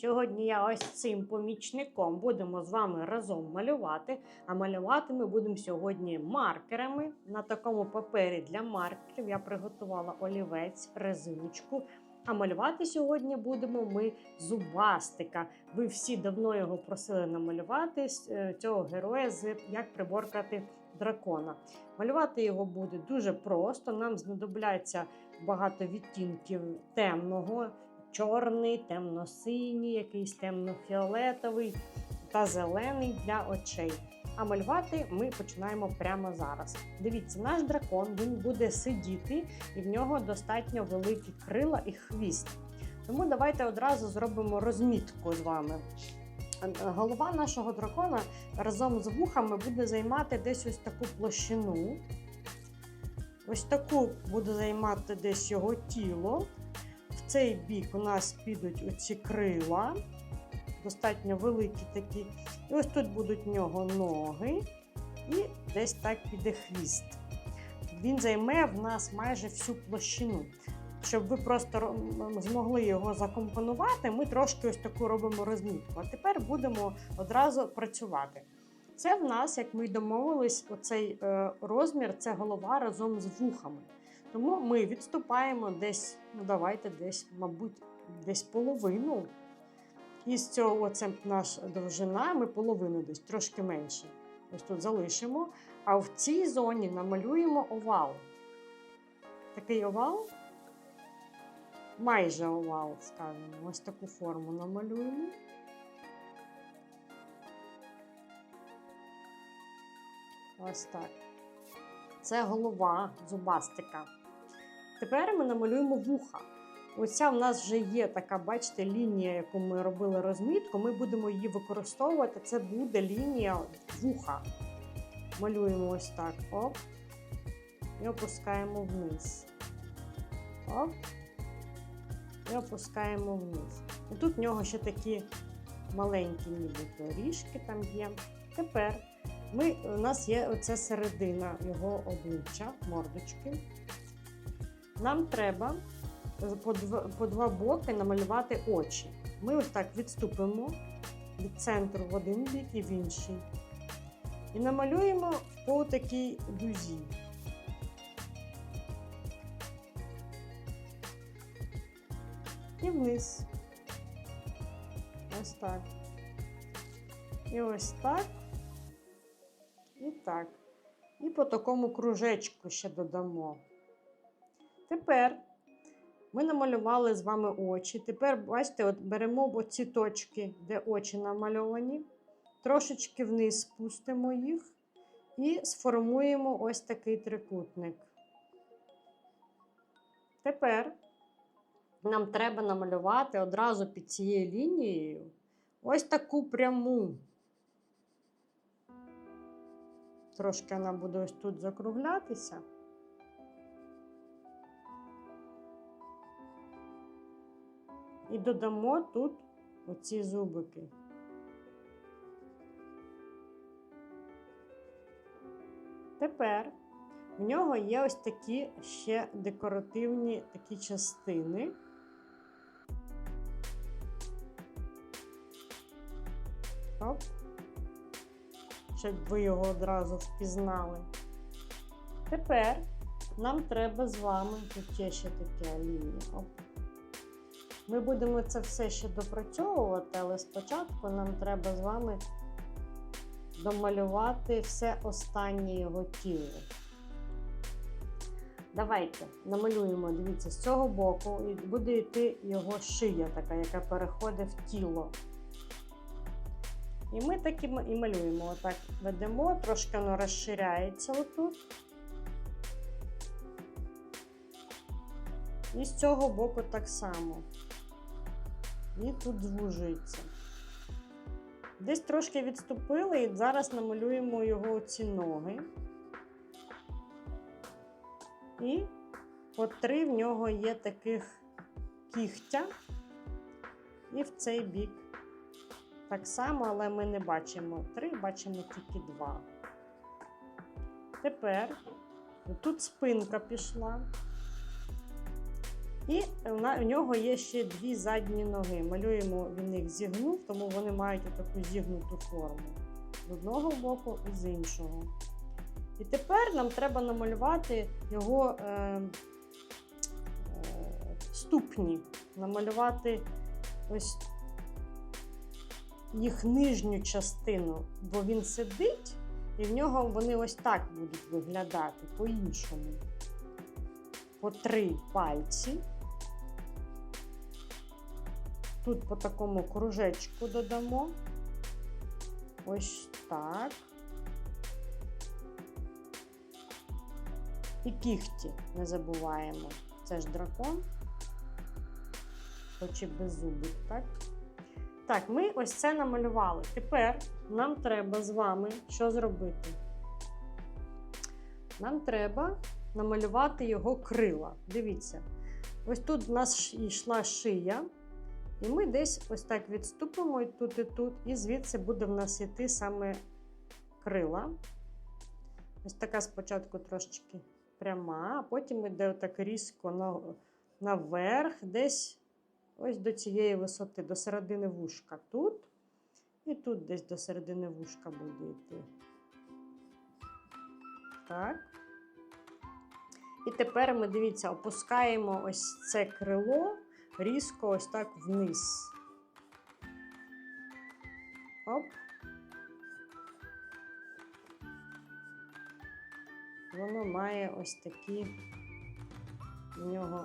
Сьогодні я ось цим помічником будемо з вами разом малювати. А малювати ми будемо сьогодні маркерами. На такому папері для маркерів я приготувала олівець, резиночку. А малювати сьогодні будемо ми зубастика. Ви всі давно його просили намалювати е, цього героя з як приборкати дракона. Малювати його буде дуже просто. Нам знадобляться багато відтінків темного, чорний, темно-синій, якийсь темно-фіолетовий та зелений для очей. А малювати ми починаємо прямо зараз. Дивіться, наш дракон він буде сидіти, і в нього достатньо великі крила і хвіст. Тому давайте одразу зробимо розмітку з вами. Голова нашого дракона разом з вухами буде займати десь ось таку площину. Ось таку буде займати десь його тіло. В цей бік у нас підуть оці крила, достатньо великі такі. І ось тут будуть в нього ноги, і десь так піде хвіст. Він займе в нас майже всю площину. Щоб ви просто змогли його закомпонувати, ми трошки ось таку робимо розмітку. А тепер будемо одразу працювати. Це в нас, як ми й домовились, оцей е, розмір це голова разом з вухами. Тому ми відступаємо десь, ну давайте десь, мабуть, десь половину. І з цього оце наша довжина, ми половину десь трошки менше. Ось тут залишимо. А в цій зоні намалюємо овал. Такий овал, майже овал, скажімо, ось таку форму намалюємо. Ось так. Це голова зубастика. Тепер ми намалюємо вуха. Оця в нас вже є така, бачите, лінія, яку ми робили розмітку. Ми будемо її використовувати. Це буде лінія вуха. Малюємо ось так. Оп. І опускаємо вниз. Оп. І опускаємо вниз. І тут в нього ще такі маленькі, ніби ріжки там є. Тепер ми, у нас є оця середина його обличчя, мордочки. Нам треба по два, по два боки намалювати очі. Ми ось так відступимо від центру в один бік і в інший. І намалюємо по такій дузі. І вниз. Ось так. І ось так. І так. І по такому кружечку ще додамо. Тепер ми намалювали з вами очі. Тепер, бачите, от беремо оці точки, де очі намальовані, трошечки вниз спустимо їх і сформуємо ось такий трикутник. Тепер нам треба намалювати одразу під цією лінією ось таку пряму. Трошки вона буде ось тут закруглятися. І додамо тут оці зубики. Тепер в нього є ось такі ще декоративні такі частини. Оп. Щоб ви його одразу впізнали. Тепер нам треба з вами, тут ще така лінія. Ми будемо це все ще допрацьовувати, але спочатку нам треба з вами домалювати все останнє його тіло. Давайте намалюємо, дивіться, з цього боку буде йти його шия, така, яка переходить в тіло. І ми так і малюємо. Отак ведемо, трошки воно розширяється отут. І з цього боку так само. І тут звужується. Десь трошки відступили, і зараз намалюємо його ці ноги. І по три в нього є таких кігтя. І в цей бік так само, але ми не бачимо три, бачимо тільки два. Тепер тут спинка пішла. І в нього є ще дві задні ноги. Малюємо, він їх зігнув, тому вони мають таку зігнуту форму з одного боку і з іншого. І тепер нам треба намалювати його е, е, ступні, намалювати ось їх нижню частину, бо він сидить, і в нього вони ось так будуть виглядати по-іншому. По три пальці. Тут по такому кружечку додамо. Ось так. І кіхті не забуваємо. Це ж дракон, хоч і беззубик, так? Так, ми ось це намалювали. Тепер нам треба з вами що зробити? Нам треба намалювати його крила. Дивіться, ось тут у нас йшла шия, і ми десь ось так відступимо і тут, і тут, і звідси буде в нас йти саме крила. Ось така спочатку трошечки пряма, а потім йде отак різко на, наверх, десь ось до цієї висоти, до середини вушка тут. І тут десь до середини вушка буде йти. Так. І тепер ми, дивіться, опускаємо ось це крило різко ось так вниз. Оп. Воно має ось такі в нього,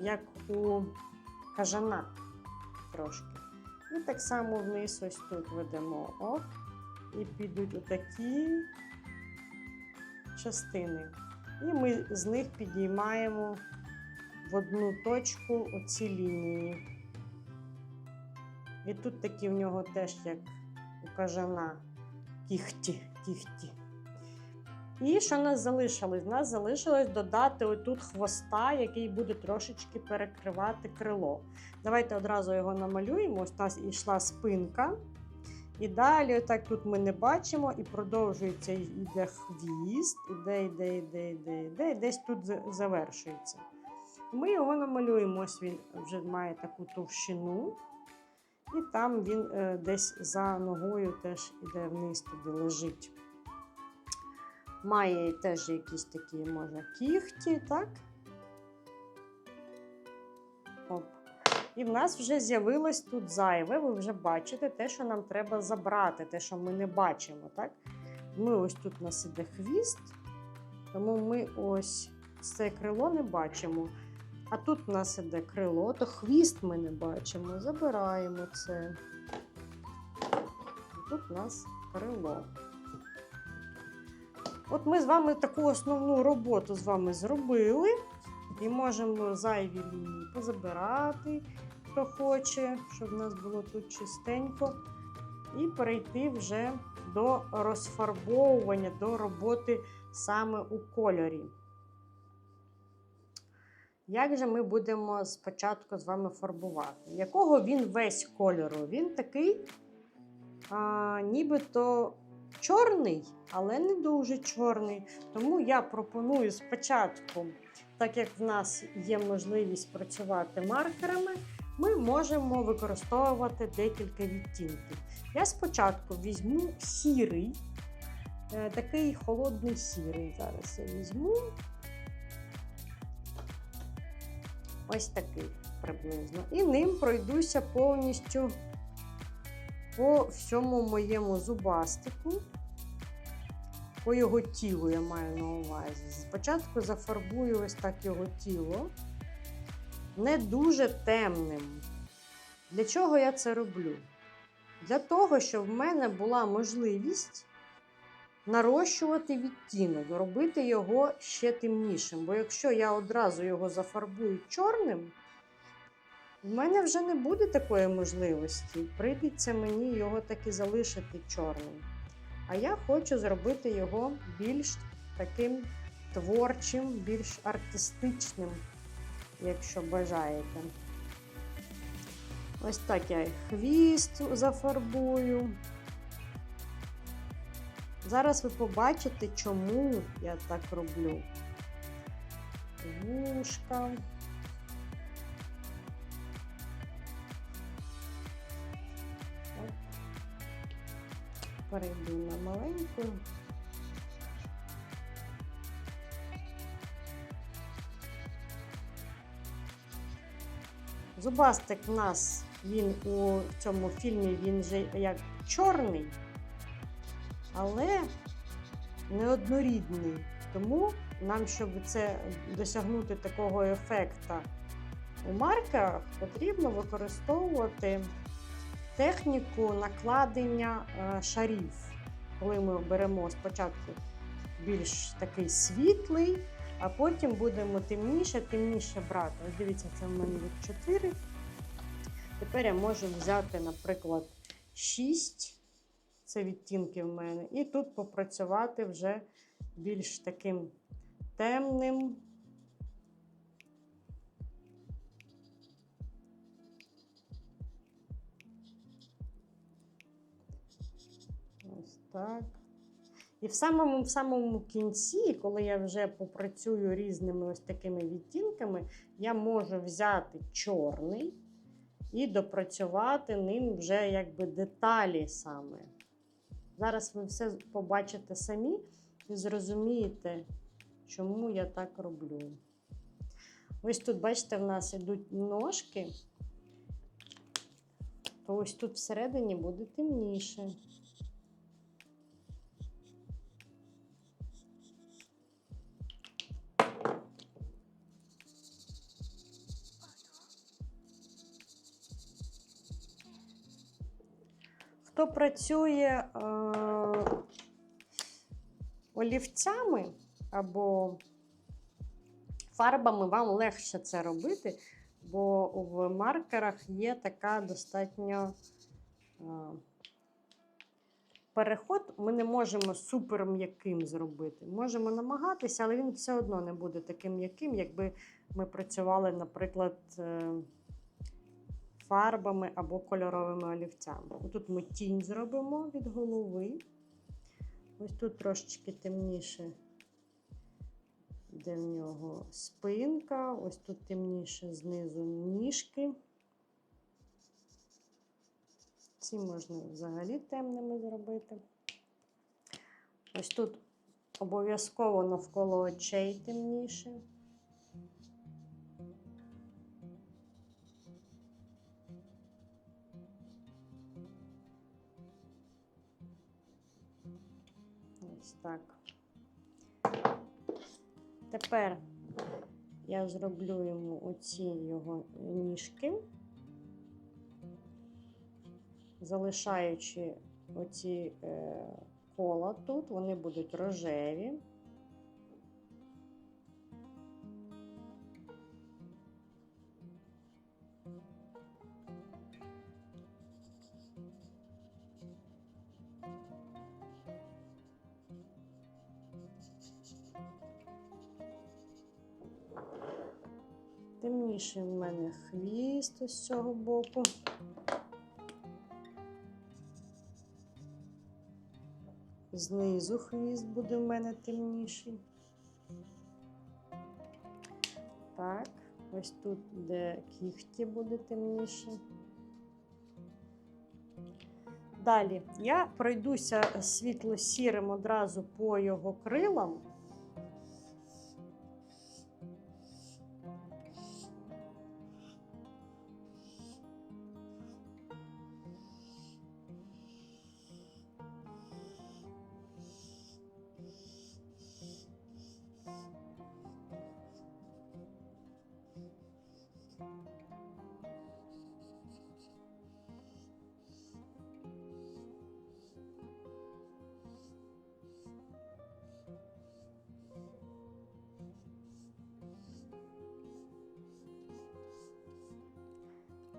як у кажана трошки. І так само вниз ось тут ведемо оп, і підуть отакі частини. І ми з них підіймаємо в одну точку оці лінії. І тут такі в нього теж, як у кажана, кіхті, кіхті. І що нас залишилось? Нас залишилось додати отут хвоста, який буде трошечки перекривати крило. Давайте одразу його намалюємо. Ось у нас йшла спинка. І далі, отак тут ми не бачимо, і продовжується йде хвіст, іде, іде, іде, іде, іде, і десь тут завершується. Ми його намалюємо, ось він вже має таку товщину, і там він е, десь за ногою теж іде вниз туди лежить. Має теж якісь такі, може, кіхті, так? Оп. І в нас вже з'явилось тут зайве. Ви вже бачите те, що нам треба забрати, те, що ми не бачимо. так? Ми ось тут у нас іде хвіст, тому ми ось це крило не бачимо. А тут у нас іде крило, то хвіст ми не бачимо. Забираємо це. Тут у нас крило. От ми з вами таку основну роботу з вами зробили. І можемо зайві лінії позабирати, хто хоче, щоб в нас було тут чистенько. І перейти вже до розфарбовування, до роботи саме у кольорі. Як же ми будемо спочатку з вами фарбувати? Якого він весь кольору? Він такий, а, нібито чорний, але не дуже чорний. Тому я пропоную спочатку, так як в нас є можливість працювати маркерами, ми можемо використовувати декілька відтінків. Я спочатку візьму сірий, е, такий холодний сірий. Зараз я візьму. Ось такий приблизно. І ним пройдуся повністю по всьому моєму зубастику, по його тілу я маю на увазі. Спочатку зафарбую ось так його тіло, не дуже темним. Для чого я це роблю? Для того, щоб в мене була можливість нарощувати відтінок, робити його ще темнішим. Бо якщо я одразу його зафарбую чорним, в мене вже не буде такої можливості. Прийдеться мені його таки залишити чорним. А я хочу зробити його більш таким творчим, більш артистичним, якщо бажаєте. Ось так я хвіст зафарбую. Зараз ви побачите, чому я так роблю. Вушка. Перейду на маленьку. Зубастик в нас, він у цьому фільмі, він же як чорний але неоднорідний. Тому нам, щоб це досягнути такого ефекту у маркерах, потрібно використовувати техніку накладення е, шарів. Коли ми беремо спочатку більш такий світлий, а потім будемо темніше, темніше брати. Ось дивіться, це в мене від 4. Тепер я можу взяти, наприклад, 6. Це відтінки в мене. І тут попрацювати вже більш таким темним. Ось так. І в самому в самому кінці, коли я вже попрацюю різними ось такими відтінками, я можу взяти чорний і допрацювати ним вже якби деталі саме. Зараз ви все побачите самі і зрозумієте, чому я так роблю. Ось тут, бачите, в нас йдуть ножки, то ось тут всередині буде темніше. Працює е, олівцями або фарбами, вам легше це робити, бо в маркерах є така достатньо е, переход. Ми не можемо супер м'яким зробити. Можемо намагатися, але він все одно не буде таким м'яким, якби ми працювали, наприклад. Е, фарбами або кольоровими олівцями. Тут ми тінь зробимо від голови. Ось тут трошечки темніше, де в нього спинка, ось тут темніше знизу ніжки. Ці можна взагалі темними зробити. Ось тут обов'язково навколо очей темніше. Ось так. Тепер я зроблю йому оці його ніжки, залишаючи оці е, кола тут, вони будуть рожеві. Темніший в мене хвіст ось з цього боку. Знизу хвіст буде в мене темніший. Так, ось тут, де кіхті буде темніше. Далі я пройдуся світло-сірим одразу по його крилам.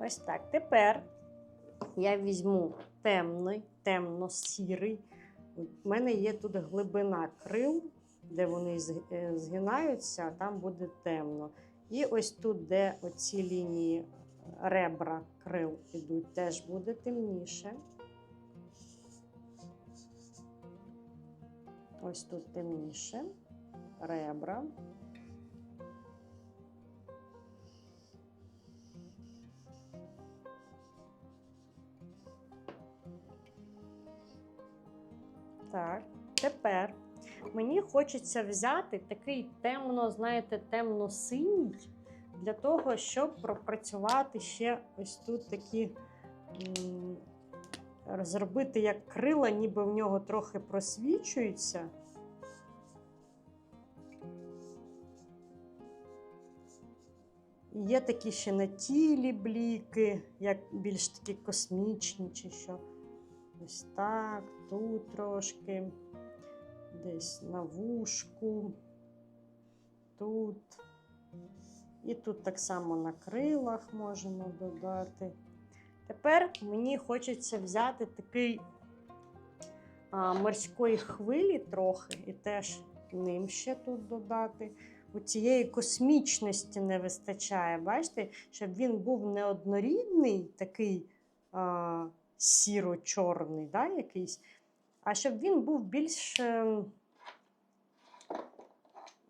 Ось так. Тепер я візьму темний, темно-сірий. У мене є тут глибина крил, де вони е, згинаються, там буде темно. І ось тут, де оці лінії ребра крил ідуть, теж буде темніше. Ось тут темніше ребра. Так, тепер мені хочеться взяти такий темно, знаєте, темно-синій для того, щоб пропрацювати ще ось тут такі. Зробити як крила, ніби в нього трохи просвічуються. Є такі ще на тілі бліки, як більш такі космічні, чи що. Ось так, тут трошки, десь на вушку, тут. І тут так само на крилах можемо додати. Тепер мені хочеться взяти такий а, морської хвилі трохи, і теж ним ще тут додати. У цієї космічності не вистачає. Бачите, щоб він був не однорідний, такий сіро-чорний, да, якийсь, а щоб він був більш е,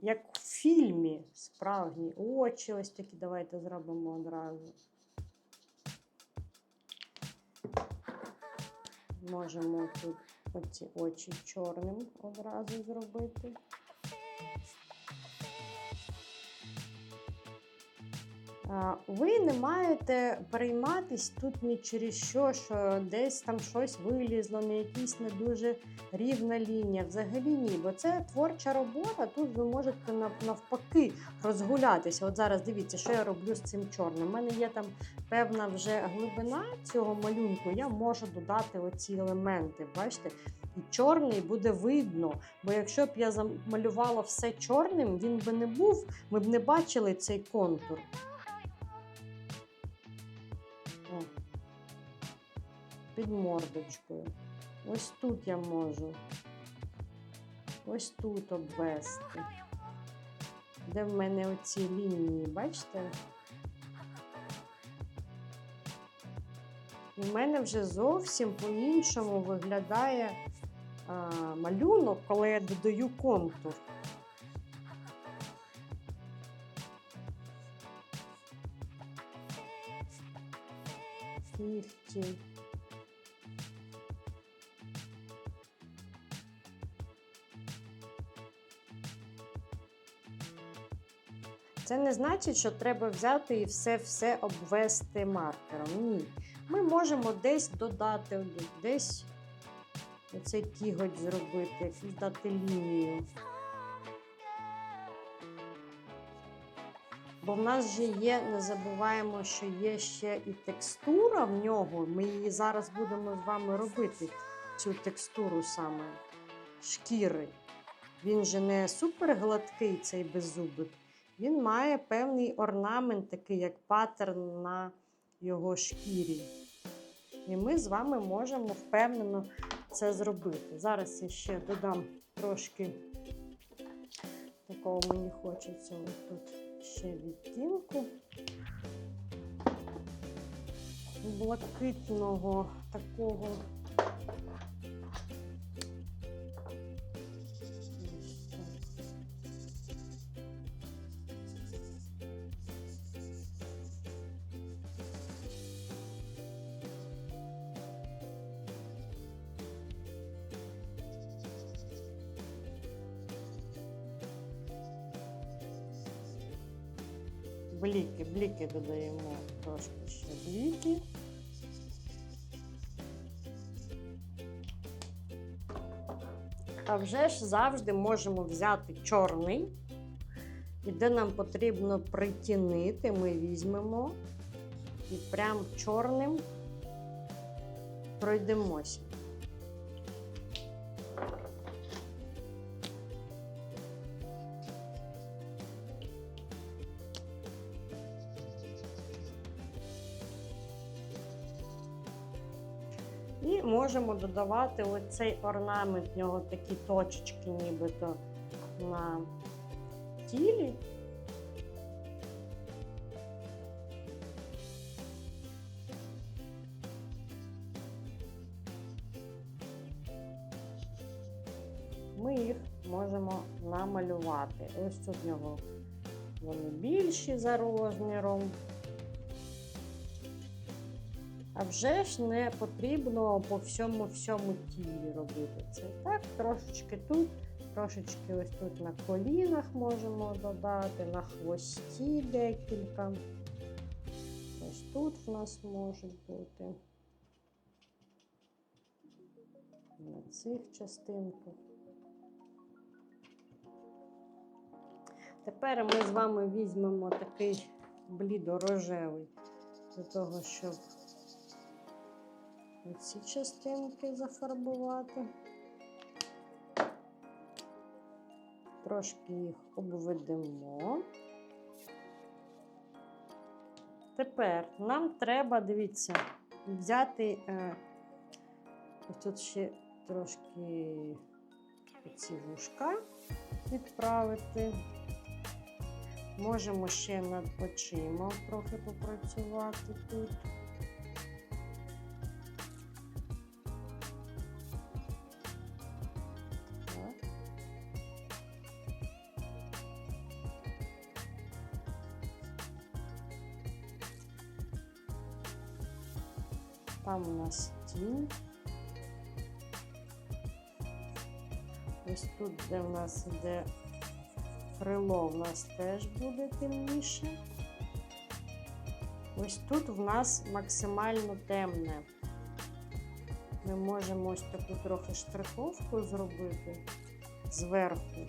як в фільмі справжні очі. Ось такі давайте зробимо одразу. Можемо тут оці очі чорним одразу зробити. Ви не маєте перейматись тут ні через що, що десь там щось вилізло, не якісь не дуже рівна лінія. Взагалі ні, бо це творча робота. Тут ви можете навпаки розгулятися. От зараз дивіться, що я роблю з цим чорним. У мене є там певна вже глибина цього малюнку. Я можу додати оці елементи. Бачите? І чорний буде видно. Бо якщо б я замалювала все чорним, він би не був, ми б не бачили цей контур. Під мордочкою. Ось тут я можу. Ось тут обвести. Де в мене оці лінії, бачите? В мене вже зовсім по-іншому виглядає а, малюнок, коли я додаю контур. Кіхті. Це не значить, що треба взяти і все-все обвести маркером. Ні. Ми можемо десь додати, десь оцей кіготь зробити, дати лінію. Бо в нас же є, не забуваємо, що є ще і текстура в нього. Ми її зараз будемо з вами робити, цю текстуру саме шкіри. Він же не супер гладкий, цей беззубик. Він має певний орнамент, такий як паттерн на його шкірі. І ми з вами можемо впевнено це зробити. Зараз я ще додам трошки такого мені хочеться тут ще відтінку. Блакитного такого. Бліки, бліки додаємо трошки ще бліки. А вже ж завжди можемо взяти чорний. І де нам потрібно притінити, ми візьмемо і прям чорним пройдемося. І можемо додавати оцей орнамент, в нього такі точечки, нібито на тілі. Ми їх можемо намалювати. Ось тут в нього вони більші за розміром. А вже ж не потрібно по всьому всьому тілі робити це. Так, трошечки тут, трошечки ось тут на колінах можемо додати, на хвості декілька. Ось тут в нас можуть бути. На цих частинках. Тепер ми з вами візьмемо такий блідорожевий для того, щоб ці частинки зафарбувати. Трошки їх обведемо. Тепер нам треба, дивіться, взяти е, ось тут ще трошки ці вушка відправити. Можемо ще над очима трохи попрацювати тут. Де в нас іде крило, в нас теж буде темніше. Ось тут в нас максимально темне. Ми можемо ось таку трохи штриховку зробити зверху.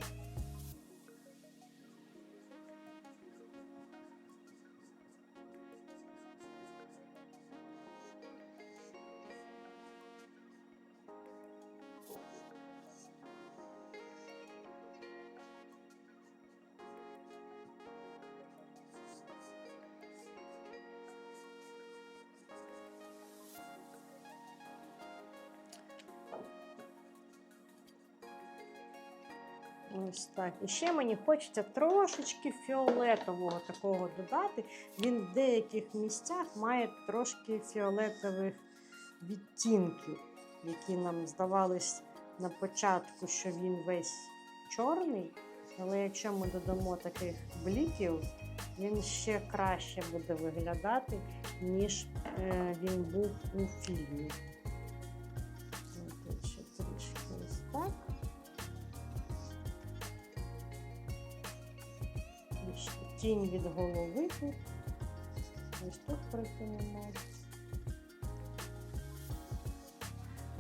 Ось так. І ще мені хочеться трошечки фіолетового такого додати. Він в деяких місцях має трошки фіолетових відтінків, які нам здавались на початку, що він весь чорний. Але якщо ми додамо таких бліків, він ще краще буде виглядати, ніж е, він був у фільмі. Тінь від голови тут. Ось тут притинемо.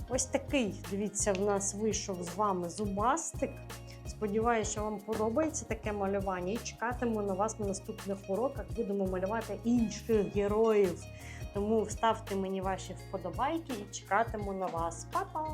Ось такий, дивіться, в нас вийшов з вами зубастик. Сподіваюся, що вам подобається таке малювання і чекатиму на вас на наступних уроках. Будемо малювати інших героїв. Тому ставте мені ваші вподобайки і чекатиму на вас. Па-па!